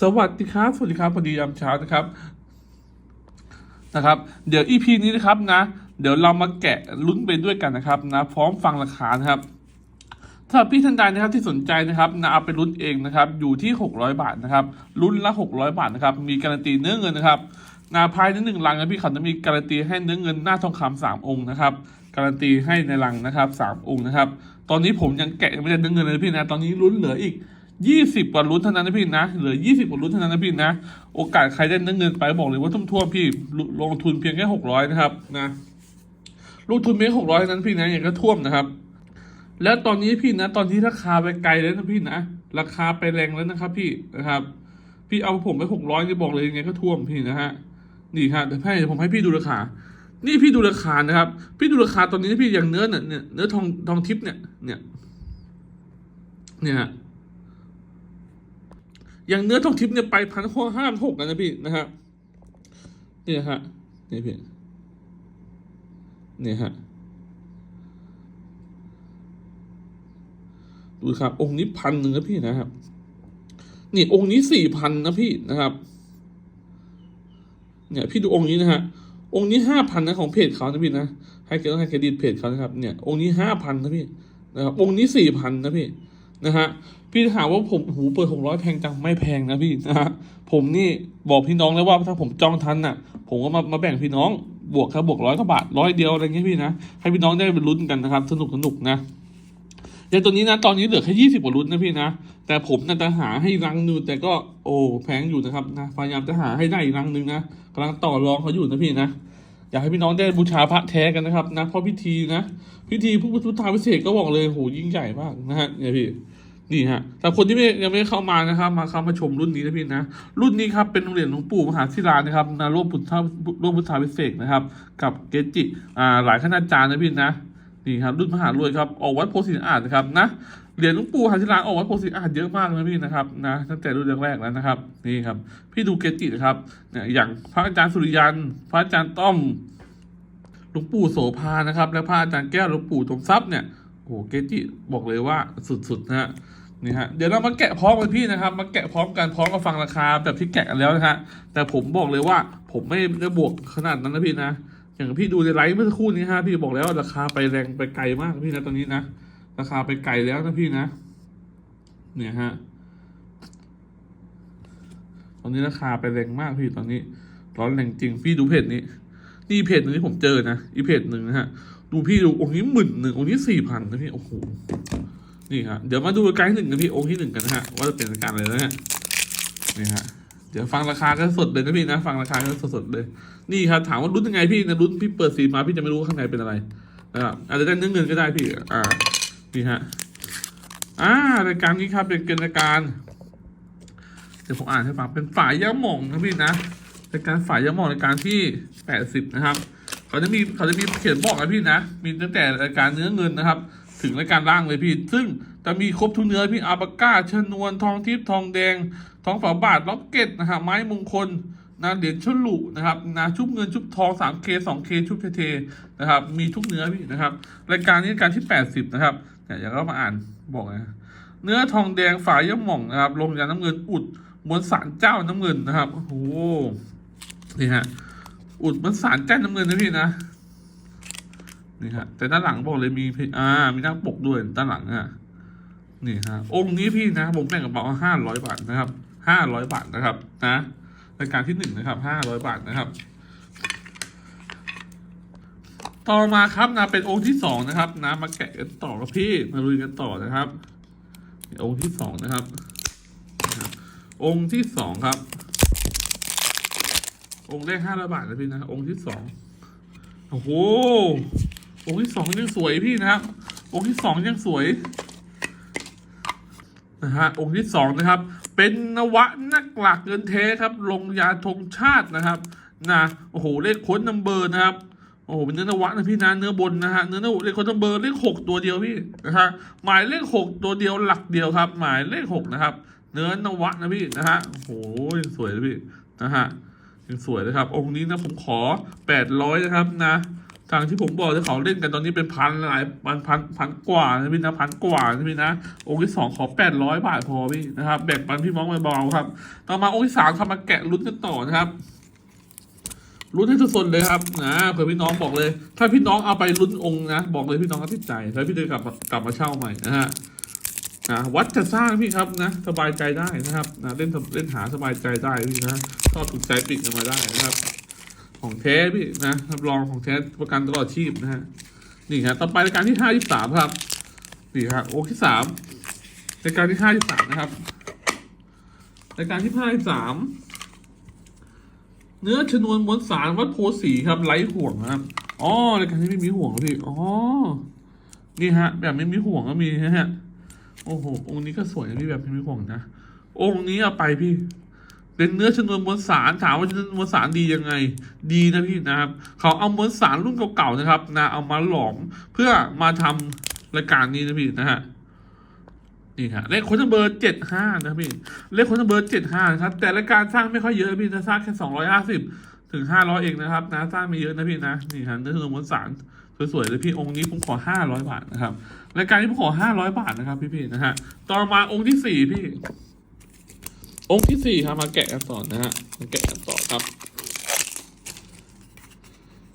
สวัสดีครับ สวัสดีครับพอดียามเช้านะครับนะครับ เดี๋ยว EP นี้นะครับนะ เดี๋ยวเรามาแกะลุ้นไปด้วยกันนะครับนะ พร้อมฟังราคานะครับ ถ้าพี่ท่านใดนะครับที่สนใจนะครับนะเอาไปลุ้นเองนะครับ อยู่ที่ 600 บาทนะครับลุ้นละ 600 บาทนะครับ มีการันตีเนื้อเงินนะครับนาภายในหนึ่งลังนะพี่เขาจะมีการันตีให้เนื้อเงินหน้าทองคำสามองค์นะครับ การันตีให้ในลังนะครับสามองค์นะครับ ตอนนี้ผมยังแกะไม่ได้เนื้อเงินเลยพี่นะ ตอนนี้ลุ้นเหลืออีก 20กว่าลุ้นเท่านั้นนะพี่นะเหลือ20กว่าลุ้นเท่านั้นนะพี่นะ โอกาสใครได้เนื้อเงินไปบอกเลยว่าทุ่มทั่วมพี่ลงทุนเพียงแค่600นะครับนะลงทุนเพียงหกร้อยนั้นพี่นะอย่างก็ท่วมนะครับ แล้วตอนนี้พี่นะ ตอนนี้ราคาไปไกลแล้วนะพี่นะ ราคาไปแรงแล้วนะครับ พี่นะครับ พี่เอาผมไปหกร้อยนี่บอกเลยยังไงก็ท่วมพี่นะฮะนี่ฮะเดี๋ยวให้ผมให้พี่ดูราคา นี่พี่ดูราคานะครับ พี่ดูราคาตอนนี้พี่อย่างเนื้อเนี่ยเนี่ยเนื้อทองทองทิพย์เนี่ยเนี่ยเนี่ยฮะ อย่างเนื้อทองทิพย์เนี่ยไปพันห้าห้าหกนะพี่นะฮะเนี่ยฮะนี่พี่เนี่ยฮะดูครับ องค์นี้พันหนึ่งนะพี่นะครับ นี่องค์นี้สี่พันนะพี่นะครับ เนี่ยพี่ดูองค์นี้นะฮะองค์นี้ห้าพันนะของเพจเขานะพี่นะให้เกิดให้เครดิตเพจเขานะครับ เนี่ย องค์นี้ห้าพันนะพี่นะครับองค์นี้สี่พันนะพี่ นะฮะพี่ถามว่าผมหูเปิดหกร้อยแพงจังไม่แพงนะพี่นะฮะผมนี่บอกพี่น้องแล้วว่าถ้าผมจองทันน่ะ ผมก็มามาแบ่งพี่น้องบวกครับบวกร้อยกว่าบาทร้อยเดียวอะไรเงี้ยพี่นะให้พี่น้องได้ไปลุ้นกันนะครับ สนุกสนุกนะอย่างตัวนี้นะตอนนี้เหลือแค่ยี่สิบกว่าลุ้นนะพี่นะ แต่ผมน่าจะหาให้รังนึงแต่ก็โอ้แพงอยู่นะครับนะพยายามจะหาให้ได้อีกรังนึงนะกำลังต่อรองเขาอยู่นะพี่นะ อยากให้พี่น้องได้บูชาพระแท้กันนะครับนะเพราะพิธีนะพิธีผู้พุทธาพิเศษกก็บอกเลยโหยิ่งใหญ่มากนะฮะเนี่ยพี่นี่ฮะแต่คนที่ไม่ยังไม่เข้ามานะครับ มาเข้ามาชมรุ่นนี้นะพี่นะ รุ่นนี้ครับเป็นเหรียญหลวงปู่มหาศิลานะครับนะร่วมพุทธร่วมพุทธาพิเศษนะครับ กับเกจิอ่าหลายคณาจารย์นะพี่นะนี่ครับรุ่นมหารวยครับออกวัดโพธิ์ศรีอาดนะครับนะ เหรียญหลวงปู่มหาศิลาออกวัดโพธิ์ศรีอาดเยอะมากนะพี่นะครับนะตั้งแต่รุ่นแรกๆแล้วนะครับนี่ครับ พี่ดูเกจินะครับเนี่ยอย่างพระอาจารย์สุริยัน พระอาจารย์ต้อมหลวงปู่โสภานะครับ และพระอาจารย์แก้วหลวงปู่ตมทรัพย์เนี่ยโอ้โหเกจิบอกเลยว่าสุดๆนะฮะนี่ฮะเดี๋ยวเรามาแกะพร้อมกันพี่นะครับ มาแกะพร้อมกันพร้อมกับฟังราคาแบบที่แกะกันแล้วนะฮะแต่ผมบอกเลยว่าผมไม่ได้บวกขนาดนั้นนะพี่นะอย่างพี่ดูในไลฟ์เมื่อสักครู่นี้ฮะพี่บอกแล้วราคาไปแรงไปไกลมากพี่นะตอนนี้นะ ราคาไปไกลแล้วนะพี่นะ เนี่ยฮะ ตอนนี้ราคาไปแรงมากพี่ตอนนี้ ร้อนแรงจริงพี่ดูเพจนี้ นี่เพจหนึ่งที่ผมเจอนะ อีเพจหนึ่งนะฮะ ดูพี่ดูองค์นี้หมื่นหนึ่งองค์นี้สี่พันนะพี่ โอ้โห นี่ฮะ เดี๋ยวมาดูไกด์หนึ่งกันพี่องค์ที่หนึ่งกันนะฮะ ว่าจะเป็นการอะไรนะฮะ นี่ฮะเดี๋ยวฟังราคากันสดเลยนะพี่นะฟังราคากันสดๆเลย นี่ครับถามว่ารุ่นยังไงพี่นะรุ่นพี่เปิดสีมาพี่จะไม่รู้ข้างในเป็นอะไรนะครับอาจจะได้เนื้อเงินก็ได้พี่ อ่า นี่ฮะอ่ารายการนี้ครับเป็นรายการเดี๋ยวผมอ่านให้ฟังเป็นฝ่ายย่าหม่องนะพี่นะรายการฝ่ายย่าหม่องรายการที่แปดสิบนะครับเขาจะมีเขาจะมีเขียนบอกนะพี่นะ มีตั้งแต่รายการเนื้อเงินนะครับ ถึงรายการล่างเลยพี่ ซึ่งจะมีครบทุกเนื้อพี่อาปาก้าชนวนทองทิพย์ทองแดง ทองฝาบาทล็อกเก็ตนะฮะไม้มงคลนะเหรียญชลุนะครับนะชุบเงินชุบทอง 3K 2K ชุบเทๆนะครับ มีทุกเนื้อพี่นะครับ รายการนี้รายการที่ 80 นะครับ เนี่ยอย่างเรามาอ่านบอกนะเนื้อทองแดงฝายย่าหม่องนะครับลงยาน้ำเงินอุดมวลสารเจ้าน้ำเงินนะครับโอ้โหนี่ฮะ อุดมันสารแจ้นน้ำเงินนะพี่นะนี่ฮะแต่ด้านหลังบอกเลยมีพอ่ามีหน้าปกด้วยด้านหลังอะนี่ฮะองค์นี้พี่นะผมแบ่งกระเป๋าห้าร้อยบาทนะครับห้าร้อยบาทนะครับนะรายการที่หนึ่งนะครับห้าร้อยบาทนะครับ ต่อมาครับนะเป็นองค์ที่สองนะครับนะมาแกะกันต่อกับพี่มาลุยกันต่อนะครับ องค์ที่สองนะครับ องค์ที่สองครับ องค์แรกห้าร้อยบาทนะพี่นะองค์ที่สองโอ้โหองค์ที่สองยังสวยพี่นะครับ องค์ที่สองยังสวยนะฮะองค์ที่สองนะครับ เป็นนวะนักหลักเงินเทครับ ลงยาธงชาตินะครับนะโอ้โหเลขค้นนัมเบอร์นะครับ โอ้โหเป็นเนื้อนวะนะพี่นะเนื้อบนนะฮะเนื้อเลขค้นนัมเบอร์เลขหกตัวเดียวพี่นะฮะหมายเลขหกตัวเดียวหลักเดียวครับ หมายเลขหกนะครับ เนื้อนวะนะพี่นะฮะโอ้โหสวยเลยพี่นะฮะยังสวยเลยครับ องค์นี้นะผมขอแปดร้อยนะครับนะทางที่ผมบอกที่เขาเล่นกันตอนนี้เป็นพันหลายพันพันพันกว่านะพี่นะพันกว่านะพี่นะองค์ที่สองขอแปดร้อยบาทพอพี่นะครับแบ่งปันพี่น้องไปเบาๆครับ ต่อมาองค์ที่สามครับมาแกะลุ้นกันต่อนะครับ ลุ้นให้สุดๆเลยครับนะเผื่อพี่น้องบอกเลย ถ้าพี่น้องเอาไปลุ้นองค์นะบอกเลยพี่น้องก็ติดใจแล้วพี่จะกลับกลับมาเช่าใหม่นะฮะนะวัดจะสร้างพี่ครับนะสบายใจได้นะครับนะเล่นเล่นหาสบายใจได้พี่นะชอบถูกใจปิดกันมาได้นะครับ ของแท้พี่นะรับรองของแท้ประกันตลอดชีพนะฮะนี่ครับต่อไปรายการที่ห้าที่สามครับนี่ครับโอ้ที่สามรายการที่ห้าที่สามนะครับรายการที่ห้าที่สาม เนื้อชนวนมวลสารวัดโพสีครับไร้ห่วงนะครับอ๋อรายการที่ไม่มีห่วงพี่อ๋อนี่ฮะ แบบไม่มีห่วงก็มีนะฮะโอ้โหองค์นี้ก็สวยนะพี่แบบไม่มีห่วงนะองค์นี้เอาไปพี่เป็นเนื้อชนวนมวลสารถามว่าชนวนมวลสารดียังไง ดีนะพี่นะครับ เขาเอามวลสารรุ่นเก่าๆนะครับนะเอามาหลอมเพื่อมาทำรายการนี้นะพี่นะฮะ นี่ครับเลขคนเบอร์เจ็ดห้านะพี่เลขคนเบอร์เจ็ดห้านะครับ แต่รายการสร้างไม่ค่อยเยอะพี่นะสร้างแค่สองร้อยห้าสิบถึงห้าร้อยเองนะครับนะสร้างไม่เยอะนะพี่นะนี่ครับเนื้อชนวนมวลสารสวยๆเลยพี่องค์นี้ผมขอห้าร้อยบาทนะครับรายการนี้ผมขอห้าร้อยบาทนะครับ พี่ๆนะฮะต่อมาองค์ที่สี่พี่ องค์ที่สี่ครับมาแกะกันต่อนะฮะมาแกะกันต่อครับ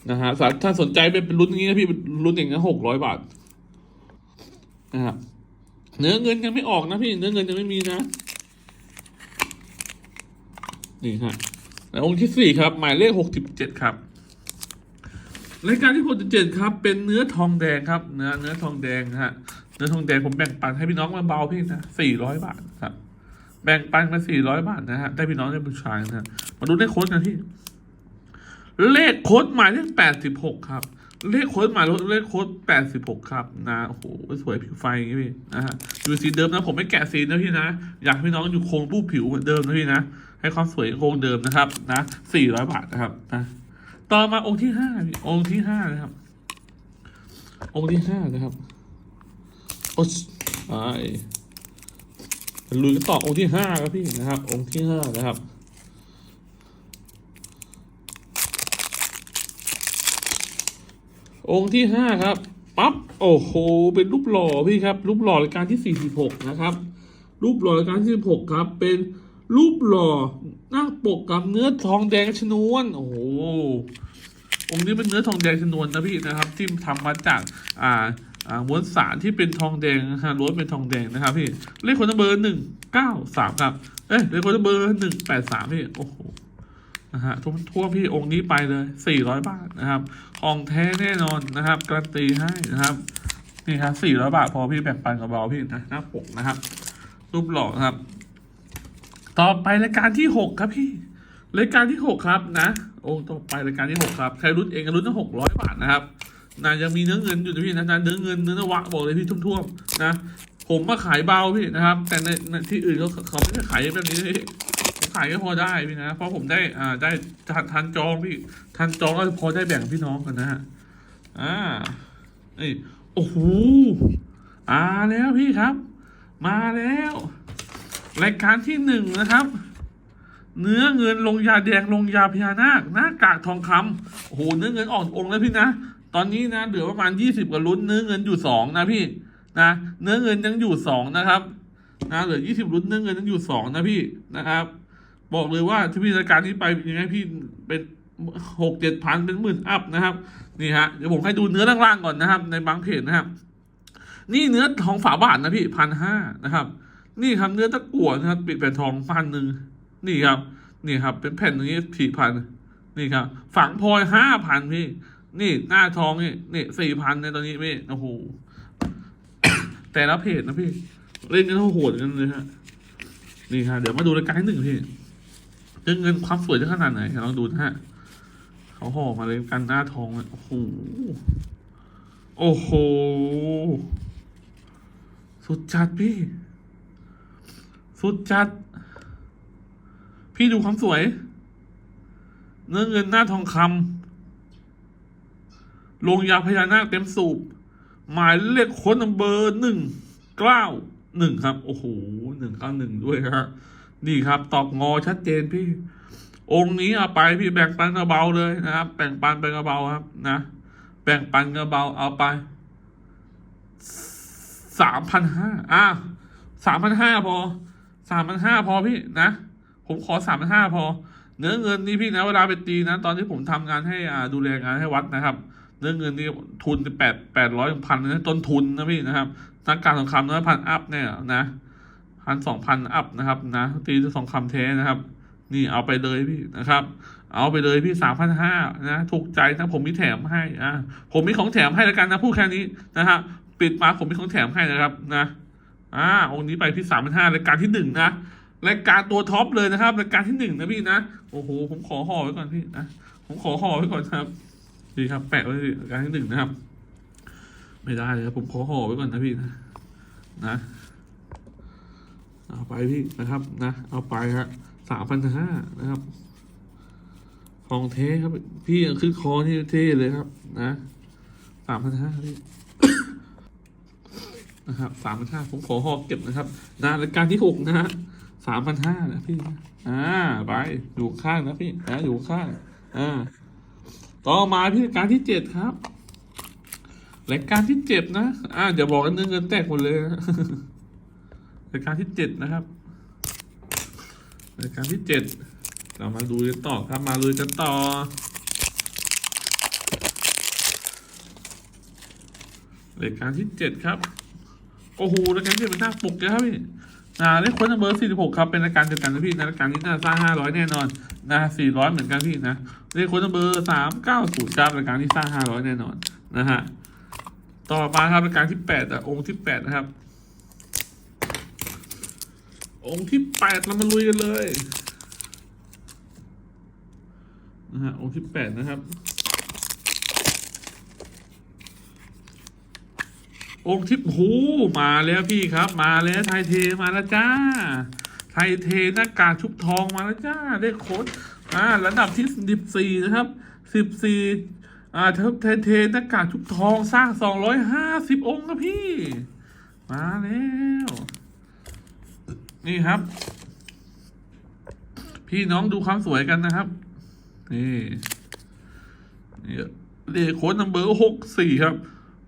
นะฮะถ้าสนใจเป็นรุ่นนี้นะพี่รุ่นอย่างนี้หกร้อยบาทนะครับ เนื้อเงินยังไม่ออกนะพี่ เนื้อเงินยังไม่มีนะ นี่ฮะแล้วองค์ที่สี่ครับ หมายเลขหกสิบเจ็ดครับรายการที่หกสิบเจ็ดครับ เป็นเนื้อทองแดงครับ เนื้อเนื้อทองแดงฮะ เนื้อทองแดงผมแบ่งปันให้พี่น้องมาเบาพี่นะสี่ร้อยบาทครับ แบ่งปันมาสี่ร้อยบาทนะฮะ ได้พี่น้องได้ผู้ชายนะมาดูเลขโค้ดกันที่ เลขโค้ดหมายเลขแปดสิบหกครับ เลขโค้ดหมายเลขโค้ดแปดสิบหกครับนะโอ้โหสวยผิวไฟอย่างงี้พี่นะฮะอยู่สีเดิมนะผมไม่แกะสีนะพี่นะอยากให้พี่น้องอยู่โครงรูปผิวเหมือนเดิมนะพี่นะให้ความสวยโครงเดิมนะครับนะสี่ร้อยบาทนะครับนะต่อมาองค์ที่ห้าองค์ที่ห้านะครับ องค์ที่ห้านะครับโอ้ยไอลุยกันต่อองค์ที่ห้าครับพี่นะครับ องค์ที่ห้านะครับ องค์ที่ห้าครับปั๊บโอ้โหเป็นรูปหล่อพี่ครับ รูปหล่อรายการที่สี่สิบหกนะครับ รูปหล่อรายการที่สิบหกครับ เป็นรูปหล่อหน้าปกกับเนื้อทองแดงชนวน โอ้โหองค์นี้เป็นเนื้อทองแดงชนวนนะพี่นะครับ ที่ทำมาจากอ่าอ่ามวลสารที่เป็นทองแดงฮะล้วนเป็นทองแดงนะครับพี่เลขคนเบอร์หนึ่งเก้าสามครับเอ้ยเลขคนเบอร์หนึ่งแปดสามพี่โอ้โห นะฮะทั่วทั่วพี่องค์นี้ไปเลยสี่ร้อยบาทนะครับ ของแท้แน่นอนนะครับ การันตีให้นะครับนี่ครับสี่ร้อยบาทพอพี่แบ่งปันกับเราพี่นะหน้าปกนะครับ รูปหล่อครับ ต่อไปรายการที่หกครับพี่รายการที่หกครับนะโอ้ต่อไปรายการที่หกครับใครรุ่นเองรุ่นตั้งหกร้อยบาทนะครับนะยังมีเนื้อเงินอยู่นะพี่นะนะเนื้อเงินเนื้อนวะบอกเลยพี่ทุ่มๆนะผมมาขายเบาพี่นะครับ แต่ในที่อื่นเขาเขาไม่ได้ขายแบบนี้ ขายก็พอได้พี่นะ เพราะผมได้อ่าได้ทันทันจองพี่ทันจองก็พอได้แบ่งพี่น้องกันนะฮะอ่านี่โอ้โหอ่าแล้วพี่ครับ มาแล้ว รายการที่หนึ่งนะครับ เนื้อเงินลงยาแดงลงยาพญานาคหน้ากากทองคำโอ้โหเนื้อเงินอ่อนองแล้วพี่นะตอนนี้นะเหลือประมาณยี่สิบกว่าลุ้นเนื้อเงินอยู่สองนะพี่นะเนื้อเงินยังอยู่สองนะครับนะเหลือยี่สิบลุ้นเนื้อเงินยังอยู่สองนะพี่นะครับ บอกเลยว่าที่พี่รายการนี้ไปยังไงพี่เป็นหกเจ็ดพันเป็นหมื่นอัพนะครับนี่ฮะเดี๋ยวผมให้ดูเนื้อล่างๆก่อนนะครับ ในบางเพจนะครับ นี่เนื้อทองฝาบาทนะพี่พันห้านะครับ นี่ครับเนื้อตะกั่วนะครับ ปิดแผ่นทองพันหนึ่งนี่ครับ นี่ครับ เป็นแผ่นอย่างนี้สี่พันนี่ครับ ฝังพลอยห้าพันพี่ นี่หน้าทองนี่นี่สี่พันในตอนนี้พี่โอ้โหแต่ละเพจนะพี่ เล่นกันโหดกันเลยฮะนี่ฮะเดี๋ยวมาดูรายการที่หนึ่งพี่ เรื่องเงินความสวยจะขนาดไหนลองดูนะฮะเขาห่อมาเลยกันหน้าทองเลยโอ้โหโอ้โห สุดจัดพี่ สุดจัด พี่ดูความสวย เนื้อเงินหน้าทองคำลงยาพญานาคเต็มสูบ หมายเลขค้นนัมเบอร์หนึ่งเก้าหนึ่งครับ โอ้โหหนึ่งเก้าหนึ่งด้วยฮะ นี่ครับ ตอกงอชัดเจนพี่ องค์นี้เอาไปพี่แบ่งปันกระเบาเลยนะครับ แบ่งปันเป็นกระเบาครับ นะแบ่งปันกระเบาเอาไปสามพันห้าอะสามพันห้าพอสามพันห้าพอพี่นะ ผมขอสามพันห้าพอ เนื้อเงินนี่พี่นะเวลาไปตีนะ ตอนที่ผมทำงานให้อ่าดูแลงานให้วัดนะครับ เนื้อเงินนี่ทุนแปดแปดร้อยพันนะต้นทุนนะพี่นะครับนักการสงครามน้อยพันอัพเนี่ยนะ พันสองพันอัพนะครับนะตีสงคราแท้นะครับ นี่เอาไปเลยพี่นะครับ เอาไปเลยพี่สามพันห้านะถูกใจนะผมมีแถมให้อ่าผมมีของแถมให้แล้วกันนะพูดแค่นี้นะฮะปิดมาผมมีของแถมให้นะครับนะอ่าองค์นี้ไปพี่สามพันห้ารายการที่หนึ่งนะรายการตัวท็อปเลยนะครับรายการที่หนึ่งนะพี่นะโอ้โหผมขอห่อไว้ก่อนพี่นะผมขอห่อไว้ก่อนครับดีครับ แปะไว้รายการที่หนึ่งนะครับ ไม่ได้เลยครับผมขอห่อไว้ก่อนนะพี่นะนะ เอาไปพี่นะครับนะ เอาไปครับสามพันห้านะครับ ของเทครับ พี่ยังขึ้นคอนี่เท่เลยครับ นะสามพันห้าพี่นะครับสามพันห้าผมขอหอกเก็บนะครับนะรายการที่หกนะฮะสามพันห้านะพี่อ่าไปอยู่ข้างนะพี่นะอยู่ข้างอ่าต่อมาพี่รายการที่เจ็ดครับรายการที่เจ็ดนะ อ่าเดี๋ยวบอกกันเงินเงินแตกหมดเลยนะ รายการที่เจ็ดนะครับรายการที่เจ็ดเรามาดูกันต่อครับมาลุยกันต่อ รายการที่เจ็ดครับ โอ้โหรายการที่เป็นหน้าปกเลยครับพี่อ่าเลขค้นเบอร์สี่สิบหกครับเป็นรายการเดียวกันนะพี่นะรายการนี้น่าสร้างห้าร้อยแน่นอนนะสี่ร้อยเหมือนกันพี่นะเลขค้นเบอร์สามเก้าศูนย์ครับรายการที่สร้างห้าร้อยแน่นอนนะฮะต่อมาครับรายการที่แปดอะองค์ที่แปดนะครับ องค์ที่แปดเรามาลุยกันเลยนะฮะองค์ที่แปดนะครับ องค์ที่โอ้โหมาแล้วพี่ครับ มาแล้วไทยเทมาแล้วจ้า ไทยเทหน้ากากชุบทองมาแล้วจ้าได้โค้ดอ่าระดับที่สิบสี่นะครับสิบสี่อ่าไทยเทหน้ากากชุบทองสร้างสองร้อยห้าสิบองค์ครับพี่ มาแล้ว นี่ครับ พี่น้องดูความสวยกันนะครับ นี่นี่เลขโค้ดนัมเบอร์หกสี่ครับ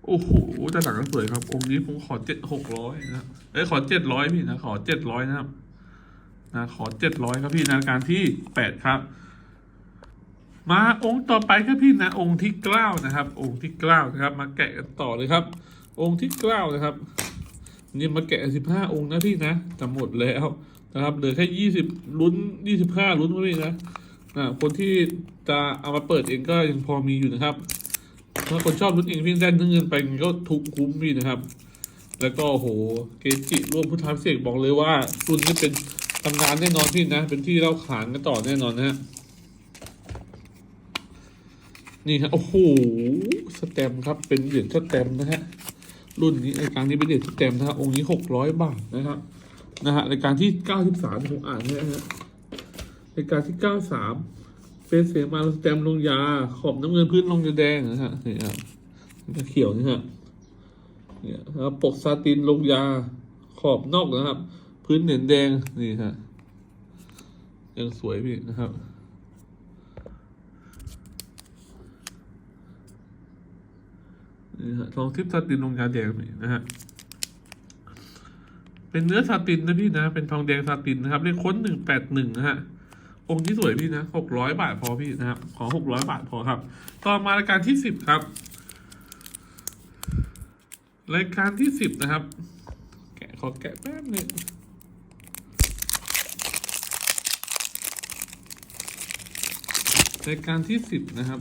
โอ้โหด้านหลังก็สวยครับ องค์นี้ผมขอเจ็ดหกร้อยนะเอ้ยขอเจ็ดร้อยพี่นะขอเจ็ดร้อยนะครับนะขอเจ็ดร้อยครับพี่นะการที่แปดครับ มาองค์ต่อไปครับพี่นะองค์ที่เก้านะครับ องค์ที่เก้านะครับ มาแกะกันต่อเลยครับ องค์ที่เก้านะครับ นี่มาแกะสิบห้าองค์นะพี่นะจะหมดแล้วนะครับเหลือแค่ยี่สิบลุ้นยี่สิบห้าลุ้นก็พี่นะนะคนที่จะเอามาเปิดเองก็ยังพอมีอยู่นะครับถ้าคนชอบลุ้นเองพี่ได้เงินไปก็ทุกคุ้มพี่นะครับ แล้วก็โหเกจิร่วมพุทธาพิเศษกบอกเลยว่ารุ่นนี้เป็นตำนานแน่นอนพี่นะ เป็นที่เล่าขานกันต่อแน่นอนนะฮะนี่ฮะโอ้โหสแตมครับเป็นเหรียญสแตมนะฮะ รุ่นนี้รายการนี้เป็นเด็ดเต็มนะฮะองค์นี้หกร้อยบาทนะครับนะฮะรายการที่เก้าสิบสามผมอ่านนะฮะรายการที่เก้าสามเฟสเสมาสแตมลงยา ขอบน้ำเงินพื้นลงยาแดงนะฮะนี่ครับนี่เขียวนี่ฮะเนี่ยครับปกซาตินลงยา ขอบนอกนะครับ พื้นเหนียนแดงนี่ฮะยังสวยพี่นะครับ นี่ฮะทองทิพย์ซาตินลงยาแดงนี่นะฮะเป็นเนื้อซาตินนะพี่นะ เป็นทองแดงซาตินนะครับเลขค้นหนึ่งแปดหนึ่งนะฮะองค์ที่สวยพี่นะหกร้อยบาทพอพี่นะครับ ขอหกร้อยบาทพอครับ ต่อมารายการที่สิบครับ รายการที่สิบนะครับ แกะขอแกะแป๊บหนึงรายการที่สิบนะครับ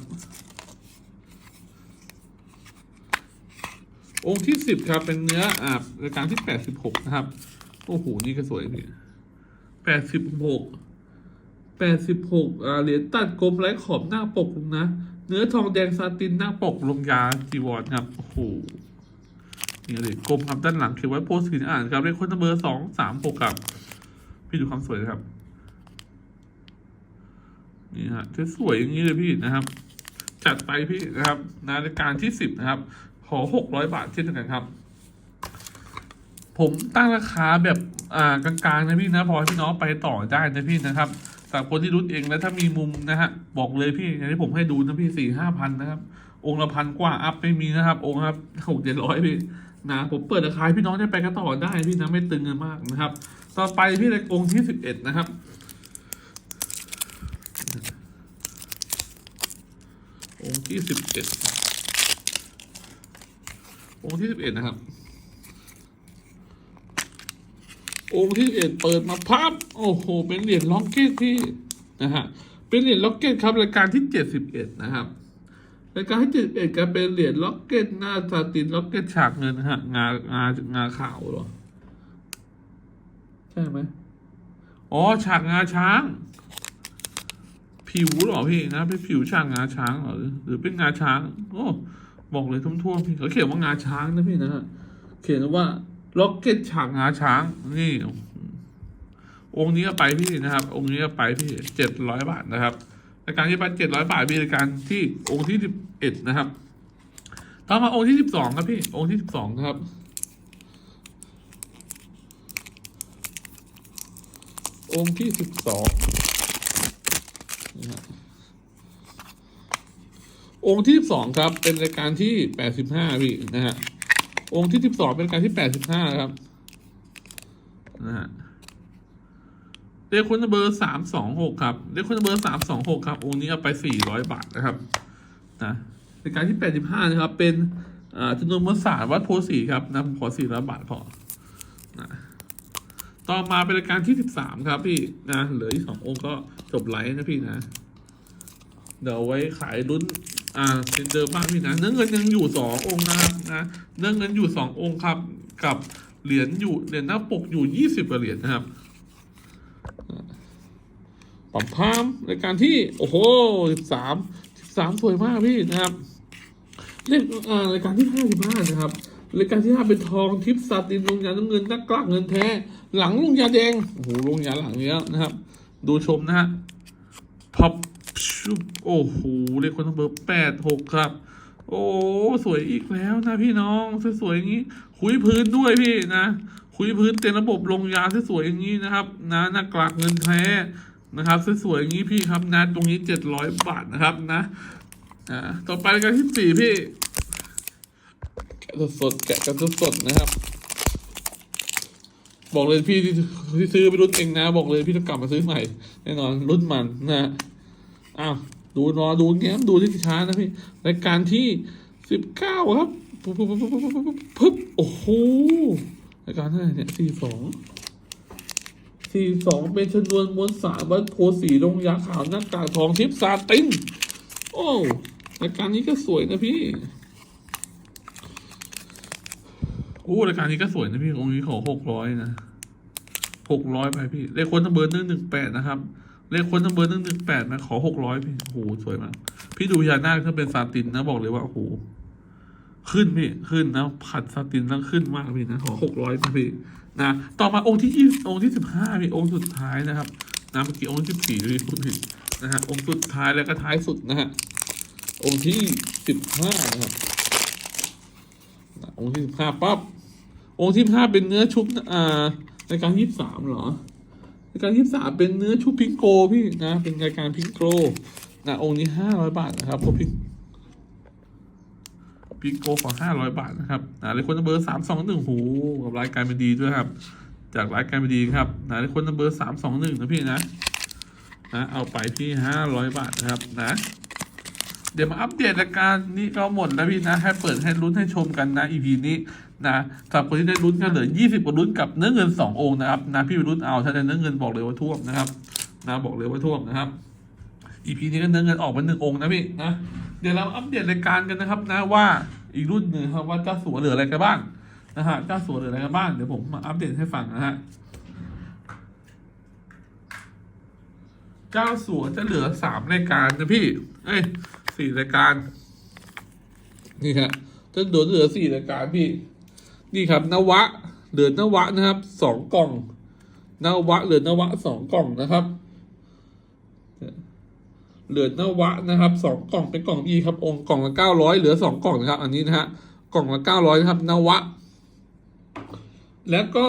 องค์ที่สิบครับเป็นเนื้ออ่ารายการที่แปดสิบหกนะครับ โอ้โห นี่ก็สวยพี่แปดสิบหกแปดสิบหกอ่าเหรียญตัดกลมไร้ขอบหน้าปกนะ เนื้อทองแดงซาตินหน้าปกลงยาจีวรครับ โอ้โห นี่เลยกลมครับด้านหลังเขียนไว้โพสต์สีอ่านครับเลขคนเบอร์สองสามหกครับ พี่ดูความสวยนะครับ นี่ฮะจะสวยอย่างนี้เลยพี่นะครับ จัดไปพี่นะครับนะรายการที่สิบนะครับ ขอหกร้อยบาทเช่นเดียวกันครับ ผมตั้งราคาแบบอ่ากลางๆนะพี่นะพอพี่น้องไปต่อได้นะพี่นะครับสำหรับคนที่รุ้นเองแล้วถ้ามีมุมนะฮะบอกเลยพี่อย่างที่ผมให้ดูนะพี่สี่ห้าพันนะครับ องค์ละพันกว่าอัพไม่มีนะครับ องค์ครับหกเจ็ดร้อยพี่นะผมเปิดราคาพี่น้องได้ไปกันต่อได้พี่นะไม่ตึงเงินมากนะครับ ต่อไปพี่เลยองค์ที่สิบเอ็ดนะครับองค์ที่สิบเอ็ด องค์ที่สิบเอ็ดนะครับ องค์ที่สิบเอ็ดเปิดมาพับโอ้โห เป็นเหรียญล็อกเก็ตที่นะฮะเป็นเหรียญล็อกเก็ตครับรายการที่เจ็ดสิบเอ็ดนะครับรายการที่เจ็ดเอ็ดก็เป็นเหรียญล็อกเก็ตหน้าซาตินล็อกเก็ตฉากเงินนะฮะงางางาขาวหรอใช่ไหมอ๋อฉากงาช้าง ผิวหรอพี่นะเป็นผิวฉากงาช้างหรอหรือหรือเป็นงาช้าง โอ้ บอกเลยทุ่วๆพี่เขาเขียนว่างาช้างนะพี่นะฮะเขียนว่าล็อกเก็ตฉากงาช้างนี่ องค์นี้ก็ไปพี่นะครับ องค์นี้ก็ไปพี่เจ็ดร้อยบาทนะครับรายการที่ไปเจ็ดร้อยบาทมีรายการที่องค์ที่สิบเอ็ดนะครับต่อมาองค์ที่สิบสองครับพี่ องค์ที่สิบสองครับองค์ที่สิบสอง องค์ที่สิบสองครับ เป็นรายการที่แปดสิบห้าพี่นะฮะองค์ที่สิบสองเป็นรายการที่แปดสิบห้าครับนะฮะเลขคนเบอร์สามสองหกครับเลขคนเบอร์สามสองหกครับ องค์นี้เอาไปสี่ร้อยบาทนะครับนะรายการที่แปดสิบห้านะครับ เป็นอ่าจำนวนมวลสารวัดโพสีครับนะผมขอสี่ร้อยบาทพอนะต่อมาเป็นรายการที่สิบสามครับพี่นะเหลืออีกสององค์ก็จบไลฟ์นะพี่นะ เดี๋ยวไว้ขายรุ่น อ่าเซนเดิมบ้างพี่นะเนื้อเงินยังอยู่สององค์นะครับนะเนื้อเงินอยู่สององค์ครับ กับเหรียญอยู่เหรียญหน้าปกอยู่ยี่สิบเหรียญนะครับปั๊มพามรายการที่โอ้โหสิบสามสิบสามสวยมากพี่นะครับเลขอ่ารายการที่ห้าสิบห้านะครับรายการที่ห้าเป็นทองทิพย์ซาตินลงยาน้ำเงินนักกลักเงินแท้ หลังลงยาแดงโอ้โหลงยาหลังเนี้ยนะครับ ดูชมนะฮะพับ ชุบโอ้โหเลขคนทั้งเบอร์แปดหกครับ โอ้สวยอีกแล้วนะพี่น้องสวยๆอย่างนี้ คุยพื้นด้วยพี่นะคุยพื้นเต็มระบบลงยาสวยๆอย่างนี้นะครับนะหน้ากากเงินแท้นะครับสวยๆอย่างนี้พี่ครับนะตรงนี้เจ็ดร้อยบาทนะครับนะอ่าต่อไปรายการที่สี่พี่แกะสดๆแกะกันสดๆนะครับ บอกเลยพี่ที่ที่ซื้อไปรุ่นเองนะ บอกเลยพี่ต้องกลับมาซื้อใหม่แน่นอนรุ่นมันนะ อ้าวดูรอดูแง้มดูที่ช้านะพี่รายการที่สิบเก้าครับปุ๊บปุ๊บปุ๊บปุ๊บปุ๊บปุ๊บโอ้โหรายการเท่าไหร่เนี่ยสี่สองสี่สองเป็นชนวนมวลสารวัดโพสีลงยาขาวหน้ากากทองทิพซาตินโอ้รายการนี้ก็สวยนะพี่โอ้รายการนี้ก็สวยนะพี่องค์นี้ขอหกร้อยนะหกร้อยไปพี่เลขคนทั้งเบอร์หนึ่งหนึ่งแปดนะครับ เลขคนทั้งเบอร์หนึ่งหนึ่งแปดนะขอหกร้อยพี่โอ้โหสวยมาก พี่ดูพญานาคถ้าเป็นซาตินนะบอกเลยว่าโอ้โหขึ้นพี่ขึ้นนะผัดซาตินแล้วขึ้นมากพี่นะขอหกร้อยพี่นะต่อมาองค์ที่ยี่องค์ที่สิบห้าพี่องค์สุดท้ายนะครับนะเมื่อกี้องค์ที่สิบสี่พี่พูดผิดนะฮะองค์สุดท้ายแล้วก็ท้ายสุดนะฮะองค์ที่สิบห้านะครับองค์ที่สิบห้าปั๊บองค์ที่ห้าเป็นเนื้อชุบอ่ารายการยี่สามเหรอ รายการที่สามเป็นเนื้อชุบพิงโกพี่นะ เป็นรายการพิงโกนะองค์นี้ห้าร้อยบาทนะครับพวพิงพิงโกขอห้าร้อยบาทนะครับนะเลขคนเบอร์สามสองหนึ่งหูกับรายการเป็นดีด้วยครับ จากรายการเป็นดีครับนะเลขคนเบอร์สามสองหนึ่งนะพี่นะนะเอาไปที่ห้าร้อยบาทนะครับนะ เดี๋ยวมาอัปเดตรายการนี้ก็หมดแล้วพี่นะให้เปิดให้ลุ้นให้ชมกันนะ EP นี้นะสำหรับคนที่ได้ลุ้นก็เหลือ 20กว่าลุ้นกับเนื้อเงิน 2 องค์นะครับนะพี่ไปลุ้นเอาถ้าได้เนื้อเงินบอกเลยว่าท่วมนะครับนะบอกเลยว่าท่วมนะครับ EP นี้ก็เนื้อเงินออกมาหนึ่งองค์นะพี่นะเดี๋ยวเราอัปเดตรายการกันนะครับนะว่าอีกรุ่นหนึ่งครับว่าเจ้าสัวเหลืออะไรกันบ้างนะฮะเจ้าสัวเหลืออะไรกันบ้างเดี๋ยวผมมาอัปเดตให้ฟังนะฮะเจ้าสัวจะเหลือสามรายการนะพี่ เอ้ย สี่รายการ นี่ครับจะเหลือเหลือสี่รายการพี่ นี่ครับนวะ เหลือนวะนะครับสองกล่องนวะเหลือนวะสองกล่องนะครับ เหลือนวะนะครับสองกล่องเป็นกล่องดีครับองค์กล่องละเก้าร้อยเหลือสองกล่องนะครับ อันนี้นะฮะกล่องละเก้าร้อยนะครับนวะ แล้วก็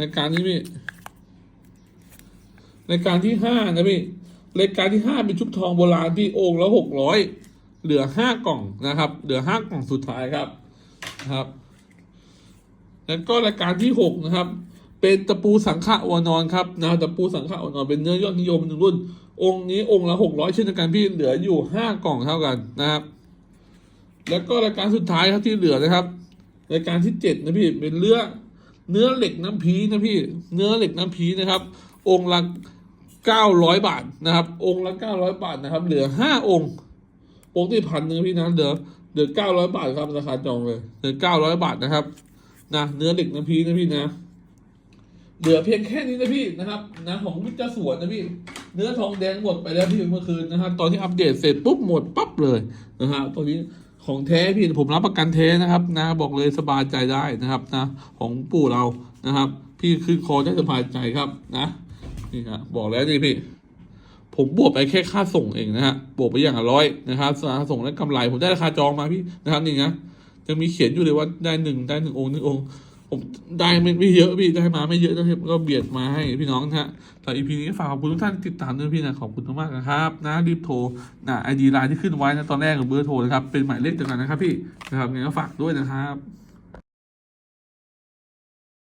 รายการนี้พี่รายการที่ห้านะพี่ รายการที่ห้าเป็นชุบทองโบราณพี่โอ่งละหกร้อยเหลือห้ากล่องนะครับ เหลือห้ากล่องสุดท้ายครับนะครับ แล้วก็รายการที่หกนะครับ เป็นตะปูสังฆะวานอนครับนะตะปูสังฆะวานอนเป็นเนื้อยอดนิยมหนึ่งรุ่น องค์นี้องค์ละหกร้อยเช่นเดียวกันพี่เหลืออยู่ห้ากล่องเท่ากันนะครับ แล้วก็รายการสุดท้ายครับที่เหลือนะครับ รายการที่เจ็ดนะพี่เป็นเนื้อเนื้อเหล็กน้ำพีนะพี่ เนื้อเหล็กน้ำพีนะครับ องค์ละ เก้าร้อยบาทนะครับ องค์ละเก้าร้อยบาทนะครับ เหลือห้าองค์องค์ที่พันหนึ่งพี่นะเหลือเหลือเก้าร้อยบาทครับราคาจองเลยเหลือเก้าร้อยบาทนะครับนะเนื้อเหล็กน้ำพีนะพี่นะ เหลือเพียงแค่นี้นะพี่นะครับนะของวิจารสวนนะพี่ เนื้อทองแดงหมดไปแล้วพี่เมื่อคืนนะฮะตอนที่อัปเดตเสร็จปุ๊บหมดปั๊บเลยนะฮะตอนนี้ของแท้พี่ผมรับประกันแท้นะครับ นะ บอกเลยสบายใจได้นะครับนะของปู่เรานะครับ พี่ขึ้นคอได้สบายใจครับนะ นี่ครับบอกแล้วนี่พี่ ผมบวกไปแค่ค่าส่งเองนะฮะบวกไปอย่างละร้อยนะครับค่าส่งและกำไรผมได้ราคาจองมาพี่นะครับนี่นะจะมีเขียนอยู่เลยว่าได้หนึ่งได้หนึ่งองค์หนึ่งองค์ผมได้ไม่ไม่เยอะพี่ได้มาไม่เยอะนะครับก็เบียดมาให้พี่น้องนะฮะแต่อีพีนี้ฝากขอบคุณทุกท่านที่ติดตามด้วยพี่นะขอบคุณมากนะครับนะรีบโทรนะไอดีไลน์ที่ขึ้นไว้นะตอนแรกกับเบอร์โทรนะครับเป็นหมายเลขเดียวกันนะครับพี่นะครับงั้นก็ฝากด้วยนะครับ